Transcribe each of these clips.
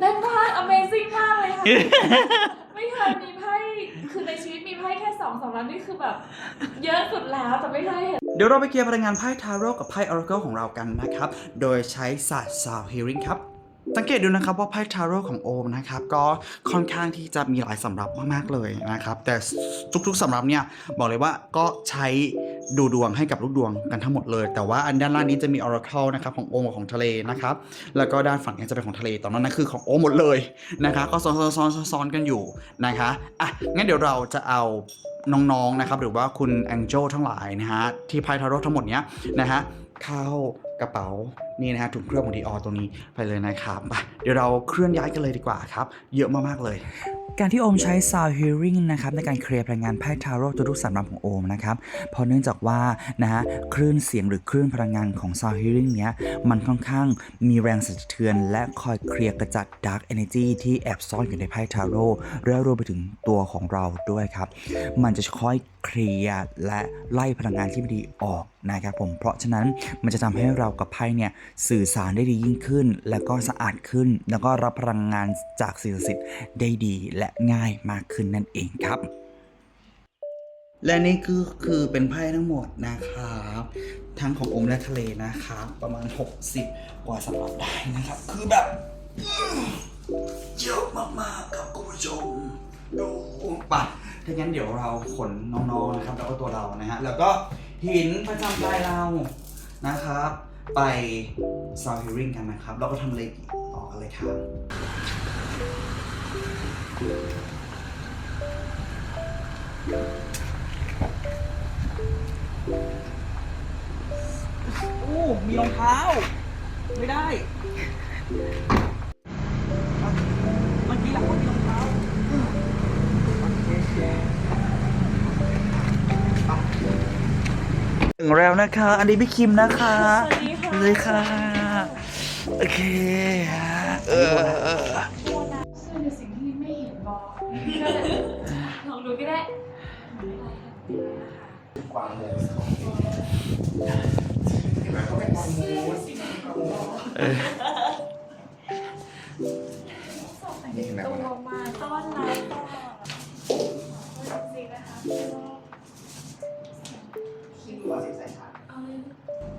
เต้นมาก Amazing มากเลยค่ะ ไม่เคยมีไพ่ คือในชีวิตมีไพ่แค่สองสามล้านนี่คือแบบ เยอะสุดแล้วแต่ไม่เคยเห็น เดี๋ยวเราไปเคลียร์พลังงานไพ่ทาโร่กับไพ่ Oracle ของเรากันนะครับ โดยใช้ศาสตร์ Sound Hearing ครับสังเกตดูนะครับว่าไพ่ทาโร่ของโอมนะครับก็ค่อนข้างที่จะมีหลายสำรับมากๆเลยนะครับ แต่ทุกๆสำรับเนี่ยบอกเลยว่าก็ใช้ ดูดวงให้กับลูกดวงกันทั้งหมดเลย แต่ว่าอันด้านล่างนี้จะมี Oracle นะครับของโอมกับของทะเลนะครับ แล้วก็ด้านฝั่งนี้จะเป็นของทะเล ตอนนั้นนะคือของโอมหมดเลยนะคะ ก็ซ้อนซ้อนซ้อนซ้อนกันอยู่นะคะอะงั้นเดี๋ยวเราจะเอาน้องๆนะครับ หรือว่าคุณแองเจลทั้งหลายนะฮะที่ไพ่ทาโร่ทั้งหมดเนี้ยนะฮะเข้ากระเป๋านี่นะฮะถุงเครื่องของดีออตรงนี้ไปเลยนะครับเดี๋ยวเราเคลื่อนย้ายกันเลยดีกว่าครับ เยอะมากๆเลย การที่โอมใช้ Sound Hearing นะครับในการเคลียร์พลังงานไพ่ทาโร่ทุกๆสำรับของโอมนะครับเพราะเนื่องจากว่านะฮะคลื่นเสียงหรือคลื่นพลังงานของ Sound Hearing เนี้ยมันค่อนข้างมีแรงสั่นสะเทือน และคอยเคลียร์กระจัด Dark Energy ที่แอบซ่อนอยู่ในไพ่ทาโร่และรวมไปถึงตัวของเราด้วยครับ มันจะค่อยเคลียร์และไล่พลังงานที่ไม่ดีออกนะครับผมเพราะฉะนั้นมันจะทำให้เรากับไพ่เนี่ยสื่อสารได้ดียิ่งขึ้น แล้วก็สะอาดขึ้น แล้วก็รับพลังงานจากสิ่งศักดิ์สิทธิ์ได้ดีและง่ายมากขึ้นนั่นเองครับ และนี่คือคือเป็นไพ่ทั้งหมดนะครับทั้งขององค์และทะเลนะครับประมาณ 60 กว่าสำหรับได้นะครับ คือแบบเยอะมากๆครับคุณผู้ชมดูปะถ้างั้นเดี๋ยวเราขนน้องๆนะครับแล้วก็ตัวเรานะฮะแล้วก็ หินประจำกายเรานะครับ ไปซาวฮิริงกันนะครับ แล้วก็ทำเลกิต่อกันเลยครับ โอ้ มีรองเท้า ไม่ได้ ถึงแล้วนะคะ อันนี้พี่คิมนะคะสวัสดีค่ะสวัสดีค่ะ โอเคเออเออโทษนะเชื่อในสิ่งที่ไม่เห็นบอกก็เลยลองดูก็ได้ไม่เป็นไรค่ะไม่เป็นไรค่ะกวางโมส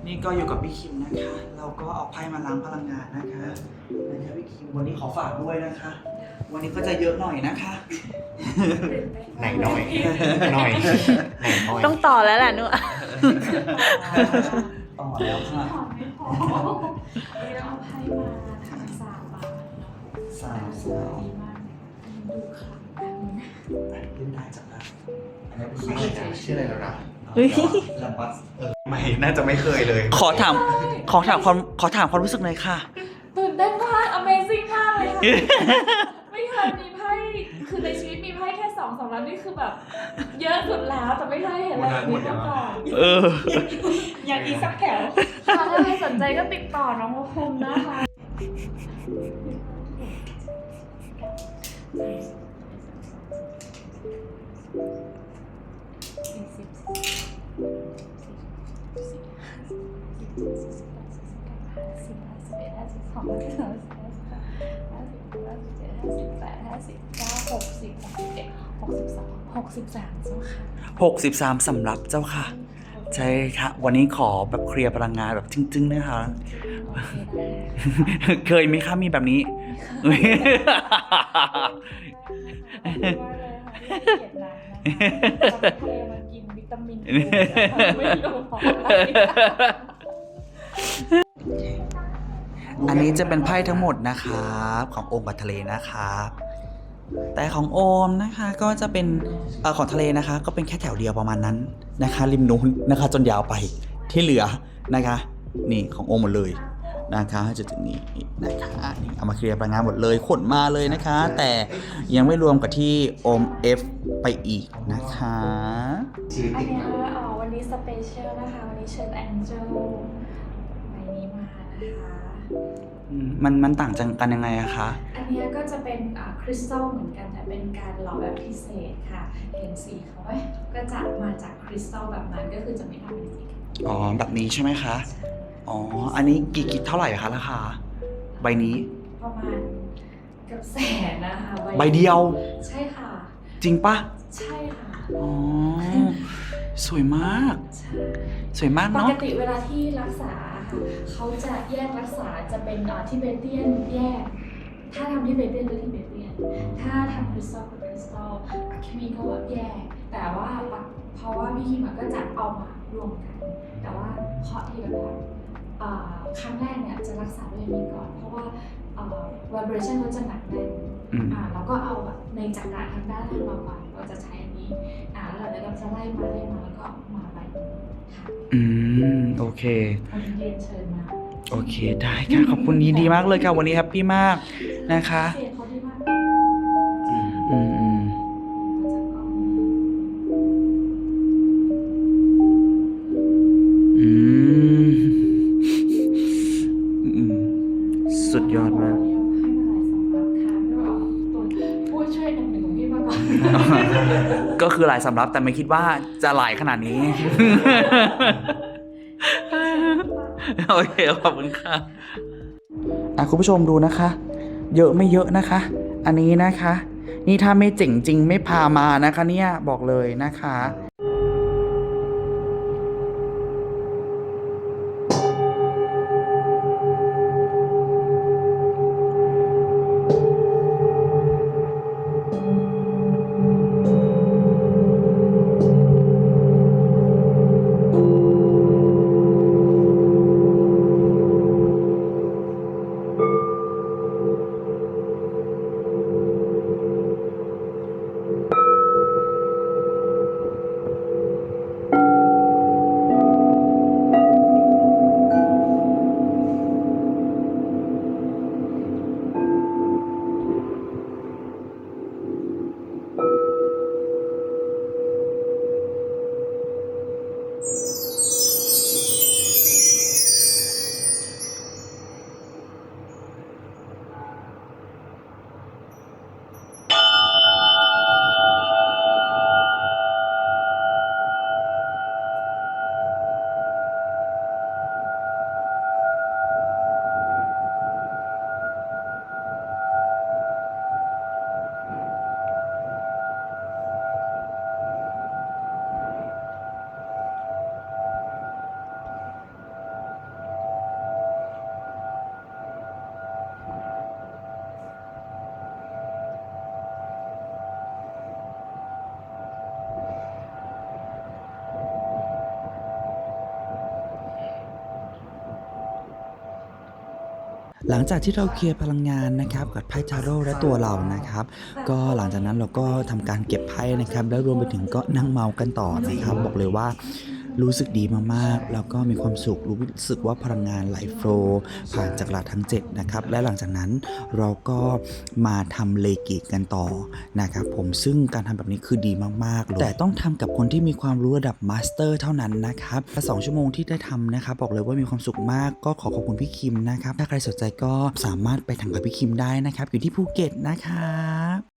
นี่ก็อยู่กับพี่คิมนะคะ เราก็เอาไพ่มาล้างพลังงานนะคะนะคะพี่คิมวันนี้ขอฝากด้วยนะคะ วันนี้ก็จะเยอะหน่อยนะคะ ไหนหน่อย หน่อยไหนหน่อยต้องต่อแล้วแหละหนูต่อแล้วค่ะหอมไม่พอวันนี้เราเอาไพ่มาทำสามบาทเนาะสาวสาวดีมากดูค่ะเล่นได้จังนะชื่ออะไรนะชื่ออะไรแล้วนะเฮ้ยลำบัส ไม่น่าจะไม่เคยเลย ขอถาม ขอถามความขอถามความรู้สึกหน่อยค่ะ ตื่นเต้นมาก Amazing มากเลยค่ะ ไม่เคยมีไพ่ คือในชีวิตมีไพ่แค่สองสามล้านนี่คือแบบ เยอะสุดแล้วแต่ไม่เคยเห็นอะไรแบบนี้มาก่อนเออ อยากอีกสักแถวค่ะถ้าใครสนใจก็ติดต่อน้องภูมินะคะ หกสิบสามเจ้าค่ะ63สำหรับเจ้าค่ะ ใช่ค่ะ วันนี้ขอแบบเคลียร์พลังงานแบบจึ้งๆนะคะ โอเคได้เคยไหมคะมีแบบนี้ ขอบคุณมากเลยค่ะที่ให้เกียรตินางนะคะตอนทะมากินวิตามินไม่รู้เพราะอะไร อันนี้จะเป็นไพ่ทั้งหมดนะครับของโอมกับทะเลนะครับแต่ของโอมนะคะก็จะเป็นอของทะเลนะคะ ก็เป็นแค่แถวเดียวประมาณนั้นนะคะ ริมนู้นนะคะ จนยาวไปที่เหลือนะคะ นี่ของโอมหมดเลยนะคะจนถึงนี้นะคะนี่เอามาเคลียร์พลังงานหมดเลยขนมาเลยนะคะ แต่ยังไม่รวมกับที่โอม F ไปอีกนะคะอันนี้ยมาอ๋อวันนี้สเปเชียลนะคะ วันนี้เชิญแองเจล นะคะอืมมันมันต่างจากกันยังไงอะคะ อันเนี้ยก็จะเป็นอ่าคริสตัลเหมือนกันแต่เป็นการหล่อแบบพิเศษค่ะ เห็นสีเขาไหมก็จะมาจากคริสตัลแบบนั้นก็คือจะไม่ทำเป็นสีอ๋อ แบบนี้ใช่ไหมคะ อ๋อ อันนี้กี่กิเท่าไหร่คะราคา ใบนี้ ประมาณเกับแสนนะคะใบเดียว ใช่ค่ะ จริงปะใช่ค่ะอ๋อ สวยมาก ใช่ สวยมากปเนาะ กติเวลาที่รักษาค่ะ เขาจะแยกรักษาจะเป็นอ่าทิเบเตียนแยก ถ้าทำทิเบเตียนก็ทิเบเตียน ถ้าทำคริสตัลก็คริสตัลอะคิมีก็แยก แต่ว่าปะเพราะว่าพี่คิมอะก็จะเอามารวมกัน แต่ว่าเคาะทีละแบบอ่าครั้งแรกเนี่ยจะรักษาด้วยอันนี้ก่อน เพราะว่าอ่า vibration เขาจะหนักแน่นอืมอ่าเราก็เอาแบบในจักระทางด้านล่างเราก่อนเราจะใช้อันนี้อ่าแล้วเดี๋ยวเราจะไล่มาไล่มาแล้วก็มาไปค่ะอื มโอเคเรียนเชิญมาโอเคได้ค่ะขอบคุณยินดีมากเลยค่ะวันนี้แฮปปี้มากนะคะเสียงเขาดีมากอืมอืมองอืมอืมสุดยอดมาก ให้มาหลายสำรับค่ะไม่ว่าตัวผู้ช่วยอันหนึ่งของพี่มาก่อนก็คือหลายสำรับแต่ไม่คิดว่าจะหลายขนาดนี้ โอเคขอบคุณค่ะอะคุณผู้ชมดูนะคะ เยอะไม่เยอะนะคะ อันนี้นะคะ นี่ถ้าไม่เจ๋งจริงไม่พามานะคะ เนี่ยบอกเลยนะคะ หลังจากที่เราเคลียร์พลังงานนะครับกับไพ่ทาโร่และตัวเรานะครับ ก็หลังจากนั้นเราก็ทำการเก็บไพ่นะครับ แล้วรวมไปถึงก็นั่งเมากันต่อนะครับ บอกเลยว่า รู้สึกดีมากๆ แล้วก็มีความสุขรู้สึกว่าพลังงานไหลโฟล์ผ่านจักรทั้ง 7 นะครับ และหลังจากนั้นเราก็มาทำเลกิกันต่อนะครับผมซึ่งการทำแบบนี้คือดีมากๆเลยแต่ต้องทำกับคนที่มีความรู้ระดับมาสเตอร์เท่านั้นนะครับสองชั่วโมงที่ได้ทำนะครับบอกเลยว่ามีความสุขมากก็ขอขอบคุณพี่คิมนะครับถ้าใครสนใจก็สามารถไปทำกับพี่คิมได้นะครับ อยู่ที่ภูเก็ตนะครับ